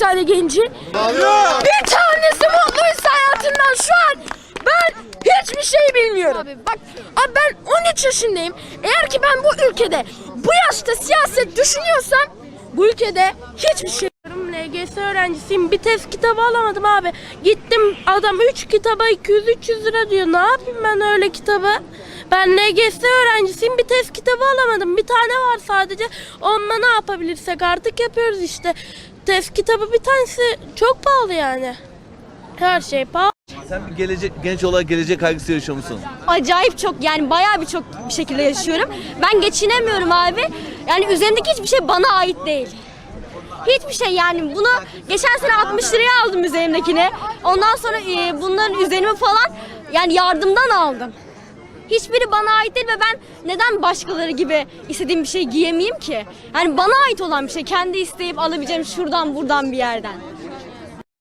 tane genci. Bir tanesi mutluysa hayatından şu an ben hiçbir şey bilmiyorum. Bak abi ben 13 yaşındayım. Eğer ki ben bu ülkede bu yaşta siyaset düşünüyorsam bu ülkede hiçbir şey LGS öğrencisiyim. Bir test kitabı alamadım abi. Gittim adam 3 kitaba 200-300 lira diyor. Ne yapayım ben öyle kitabı? Ben LGS öğrencisiyim. Bir test kitabı alamadım. Bir tane var sadece. Onunla ne yapabilirsek artık yapıyoruz işte. Test kitabı bir tanesi çok pahalı yani. Her şey pahalı. Sen bir gelecek genç olarak gelecek kaygısı yaşıyor musun? acayip çok yani bayağı bir çok bir şekilde yaşıyorum. Ben geçinemiyorum abi. Yani üzerindeki hiçbir şey bana ait değil. Hiçbir şey yani bunu geçen sene 60 liraya aldım üzerimdekini. Ondan sonra e, bunların üzerime falan yani yardımdan aldım. Hiçbiri bana ait değil ve ben neden başkaları gibi istediğim bir şey giyemeyeyim ki? Yani bana ait olan bir şey kendi isteyip alabileceğim şuradan buradan bir yerden.